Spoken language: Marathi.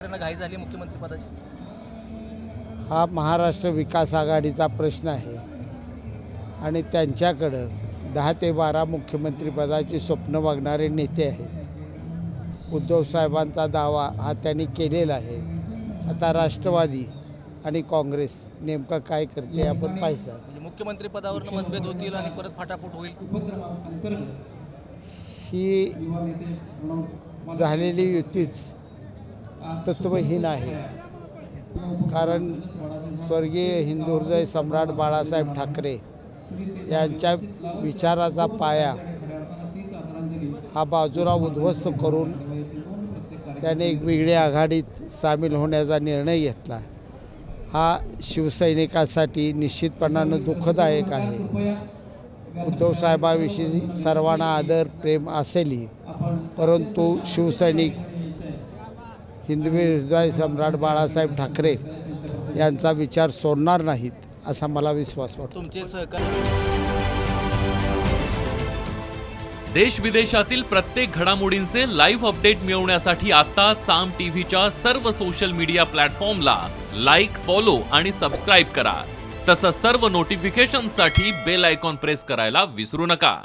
घाई झाली मुख्यमंत्री पदाची? हा महाराष्ट्र विकास आघाडीचा प्रश्न आहे. आणि त्यांच्याकडं दहा ते बारा मुख्यमंत्रीपदाची स्वप्न बघणारे नेते आहेत. उद्धव साहेबांचा दावा हा त्यांनी केलेला आहे. आता राष्ट्रवादी आणि काँग्रेस नेमकं काय करते आपण पाहायचं. म्हणजे मुख्यमंत्री पदावर मतभेद होतील आणि परत फाटाफूट होईल? ही झालेली युतीच तत्वहीन आहे. कारण स्वर्गीय हिंदू हृदय सम्राट बाळासाहेब ठाकरे यांच्या विचाराचा पाया हा बाजूला उद्ध्वस्त करून त्याने एक वेगळ्या आघाडीत सामील होण्याचा निर्णय घेतला. हा शिवसैनिकासाठी निश्चितपणानं दुःखदायक आहे. उद्धव साहेबाविषयी सर्वांना आदर प्रेम असेलही परंतु शिवसैनिक हिंदवी हृदय सम्राट बाळासाहेब ठाकरे यांचा विचार सोडणार नाहीत असा मला विश्वास वाटतो. तुमचे सहकार देश विदेशातील प्रत्येक घडामोडींचे लाईव्ह अपडेट मिळवण्यासाठी आता साम टीव्हीच्या सर्व सोशल मीडिया प्लॅटफॉर्मला लाईक फॉलो आणि सबस्क्राईब करा. तसंच सर्व नोटिफिकेशनसाठी बेल आयकॉन प्रेस करायला विसरू नका.